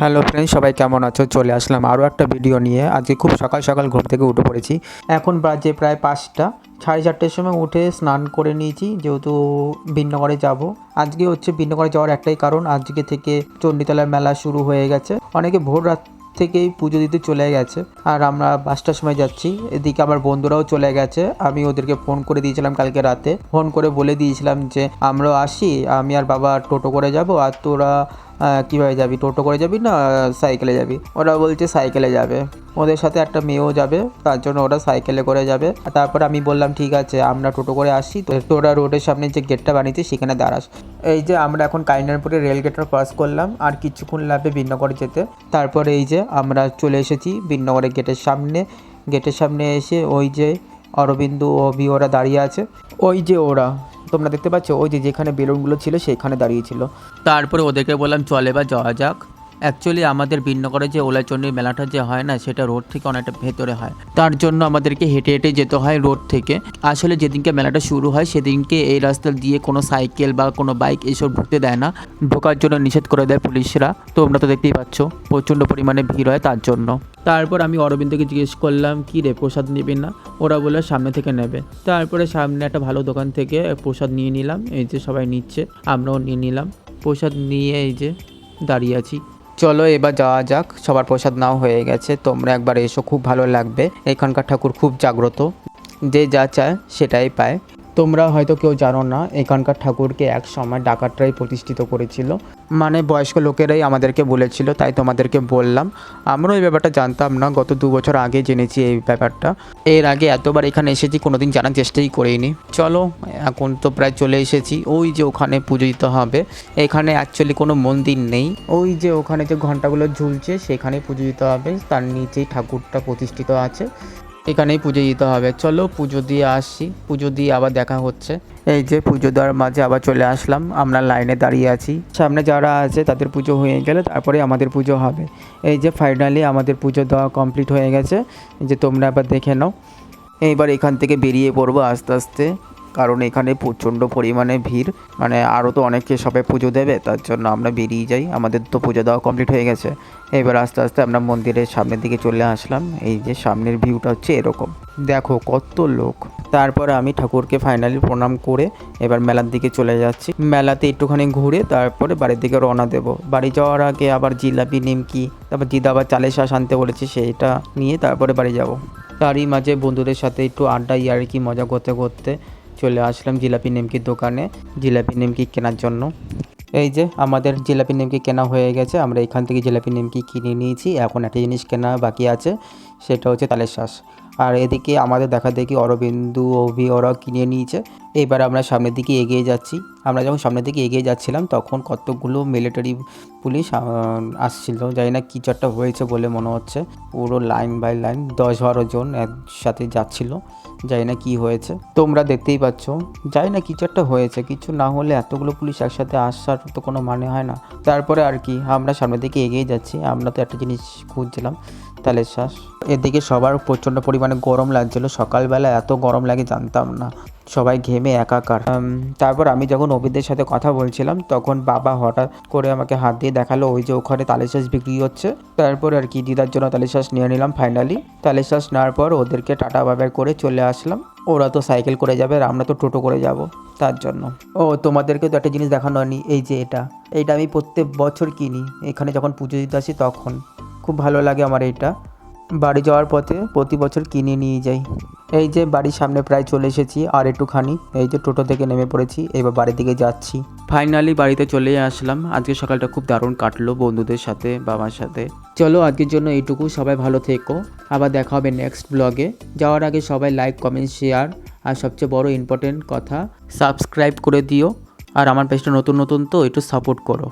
Hello friends সবাই কেমন আছো? চলে আসলাম আরও একটা ভিডিও নিয়ে। আজকে খুব সকাল সকাল ঘুম থেকে উঠে পড়েছি। এখন বাজে প্রায় পাঁচটা। সাড়ে চারটের সময় উঠে স্নান করে নিয়েছি, যেহেতু ভিন্নগরে যাব। আজকে হচ্ছে ভিন্নগরে যাওয়ার একটাই কারণ, আজকে থেকে চণ্ডীতলার মেলা শুরু হয়ে গেছে। অনেকে ভোর রাত থেকেই পুজো দিতে চলে গেছে। আর আমরা পাঁচটার সময় যাচ্ছি। এদিকে আমার বন্ধুরাও চলে গেছে। আমি ওদেরকে ফোন করে দিয়েছিলাম কালকে রাতে। ফোন করে বলে দিয়েছিলাম যে, আমরাও আসি। আমি আর বাবা টোটো করে যাব। আর তোরা কীভাবে যাবি? টোটো করে যাবি না, সাইকেলে যাবি? ওরা বলছে সাইকেলে যাবে। ওদের সাথে একটা মেয়েও যাবে, তার জন্য ওরা সাইকেলে করে যাবে। তারপর আমি বললাম, ঠিক আছে, আমরা টোটো করে আসি তো তোরা রোডের সামনে যে গেটটা বানিয়েছে, সেখানে দাঁড়াস। এই যে আমরা এখন কাইনারপুরে রেল গেটটা ক্রস করলাম, আর কিছুক্ষণ লাগবে বিন্নগর যেতে। তারপরে এই যে আমরা চলে এসেছি বিন্নগরের গেটের সামনে। গেটের সামনে এসে ওই যে অরবিন্দ বি ওরা দাঁড়িয়ে আছে। ওই যে ওরা। তোমরা দেখতে পাচ্ছ, ওই যে যেখানে বেলুনগুলো ছিল সেখানে দাঁড়িয়েছিল তারপরে ওদেরকে বললাম, চলে বা যাওয়া যাক। অ্যাকচুয়ালি আমাদের বিন্নগরে যে ওলাচণ্ডীর মেলাটা যে হয় না, সেটা রোড থেকে অনেকটা ভেতরে হয়। তার জন্য আমাদেরকে হেঁটে হেঁটে যেতে হয় রোড থেকে। আসলে যেদিনকে মেলাটা শুরু হয়, সেদিনকে এই রাস্তা দিয়ে কোনো সাইকেল বা কোনো বাইক এসব ঢুকতে দেয় না। ঢোকার জন্য নিষেধ করে দেয় পুলিশরা। তোমরা তো দেখতেই পাচ্ছ, প্রচণ্ড পরিমাণে ভিড় হয় তার জন্য। তারপর আমি অরবিন্দকে জিজ্ঞেস করলাম, কি রে, প্রসাদ নিবি না? ওরা বলে সামনে থেকে নেবে। তারপরে সামনে একটা ভালো দোকান থেকে প্রসাদ নিয়ে নিলাম, এই যে সবাই নিচ্ছে, আমরাও নিয়ে নিলাম। প্রসাদ নিয়ে এই যে দাঁড়িয়ে আছি। চলো এবার যাওয়া যাক, সবার প্রসাদ নাও হয়ে গেছে, তোমরা একবার এসো, খুব ভালো লাগবে। এখানকার ঠাকুর খুব জাগ্রত, যে যা চায় সেটাই পায়। তোমরা হয়তো কেউ জানো না, এখানকার ঠাকুরকে এক সময় ডাকাতরাই প্রতিষ্ঠিত করেছিল। মানে বয়স্ক লোকেরাই আমাদেরকে বলেছিল, তাই তোমাদেরকে বললাম। আমরাও এই ব্যাপারটা জানতাম না, গত দু বছর আগে জেনেছি এই ব্যাপারটা। এর আগে এতবার এখানে এসেছি, কোনোদিন জানার চেষ্টাই করিনি। চলো, এখন তো প্রায় চলে এসেছি। ওই যে ওখানে পুজো দিতে হবে। এখানে অ্যাকচুয়ালি কোনো মন্দির নেই। ওই যে ওখানে যে ঘন্টাগুলো ঝুলছে, সেখানে পুজো দিতে হবে। তার নিচেই ঠাকুরটা প্রতিষ্ঠিত আছে। এখানেই পুজো দিতে হবে। চলো পুজো দিয়ে আসছি পুজো দিয়ে আবার দেখা হচ্ছে। এই যে পুজো দেওয়ার মাঝে আবার চলে আসলাম। আমরা লাইনে দাঁড়িয়ে আছি। সামনে যারা আছে তাদের পুজো হয়ে গেলে তারপরে আমাদের পুজো হবে। এই যে ফাইনালি আমাদের পুজো দেওয়া কমপ্লিট হয়ে গেছে। যে তোমরা আবার দেখে নাও। এইবার এখান থেকে বেরিয়ে পড়ব আস্তে আস্তে। কারণ এখানে প্রচণ্ড পরিমাণে ভিড়। মানে আরও তো অনেকে সবাই পুজো দেবে, তার জন্য আমরা বেরিয়ে যাই। আমাদের তো পুজো দেওয়া কমপ্লিট হয়ে গেছে। এবার আস্তে আস্তে আমরা মন্দিরের সামনের দিকে চলে আসলাম। এই যে সামনের ভিউটা হচ্ছে এরকম। দেখো কত লোক। তারপরে আমি ঠাকুরকে ফাইনালি প্রণাম করে এবার মেলার দিকে চলে যাচ্ছি। মেলাতে একটুখানি ঘুরে তারপরে বাড়ির দিকে রওনা দেব। বাড়ি যাওয়ার আগে আবার জিলাপি, নিমকি, তারপর জিদা আবার চালের শাঁস আনতে বলেছে সেইটা নিয়ে তারপরে বাড়ি যাব। তারই মাঝে বন্ধুদের সাথে একটু আড্ডা ইয়ার্কি মজা করতে করতে চলে আসলাম জিলাপি নিমকির দোকানে, জিলাপি নিমকি কেনার জন্য। এই যে, আমাদের জিলাপি নিমকি কেনা হয়ে গেছে, আমরা এখান থেকে জিলাপি নিমকি কিনে নিয়েছি, এখন একটা জিনিস কেনা বাকি আছে, সেটা হচ্ছে তালের শ্বাস আর এদিকে আমাদের দেখা দেখি অরবিন্দু, অভি ওরাও কিনে নিয়েছে। এবার আমরা সামনের দিকে এগিয়ে যাচ্ছি। আমরা যখন সামনের দিকে এগিয়ে যাচ্ছিলাম, তখন কতগুলো মিলিটারি পুলিশ আসছিল, জানি না কিছু একটা হয়েছে বলে মনে হচ্ছে। পুরো লাইন বাই লাইন দশ বারো জন একসাথে যাচ্ছিল, জানি না কি হয়েছে। তোমরা দেখতেই পাচ্ছ, জানি না কিছু একটা হয়েছে, কিছু না হলে এতগুলো পুলিশ একসাথে আসার তো কোনো মানে হয় না। তারপরে আর কি, আমরা সামনের দিকে এগিয়ে যাচ্ছি। আমরা তো একটা জিনিস খুঁজছিলাম তালের শ্বাস। এদিকে সবার প্রচণ্ড পরিমাণে গরম লাগছিল। সকালবেলা এত গরম লাগে জানতাম না। সবাই ঘেমে একাকার। তারপর আমি যখন অভিদের সাথে কথা বলছিলাম, তখন বাবা হঠাৎ করে আমাকে হাত দিয়ে দেখাল, ওই যে ওখানে তালের শ্বাস বিক্রি হচ্ছে। তারপর আর কি, দিদার জন্য তালের শ্বাস নিয়ে নিলাম ফাইনালি তালের শ্বাস নেওয়ার পর ওদেরকে টাটা বাবার করে চলে আসলাম। ওরা তো সাইকেল করে যাবে আর আমরা তো টোটো করে যাব তার জন্য। ও, তোমাদেরকে তো একটা জিনিস দেখানো হয়নি, এই যে এটা। এইটা আমি প্রত্যেক বছর কিনি। এখানে যখন পুজো দিতে আসি তখন। খুব ভালো লাগে আমার এইটা বাড়ি যাওয়ার পথে প্রতি বছর কিনে নিয়ে যাই। এই যে বাড়ির সামনে প্রায় চলে এসেছি, আর একটুখানি। এই যে টোটো থেকে নেমে পড়েছি, এবার বাড়ির দিকে যাচ্ছি। ফাইনালি বাড়িতে চলে আসলাম। আজকে সকালটা খুব দারুণ কাটলো বন্ধুদের সাথে, বাবার সাথে। চলো আজকের জন্য এইটুকু। সবাই ভালো থেকো। আবার দেখা হবে নেক্সট ব্লগে যাওয়ার আগে সবাই লাইক কমেন্ট শেয়ার আর সবচেয়ে বড় ইম্পর্টেন্ট কথা সাবস্ক্রাইব করে দিও। আর আমার পেজটা নতুন নতুন তো, একটু সাপোর্ট করো।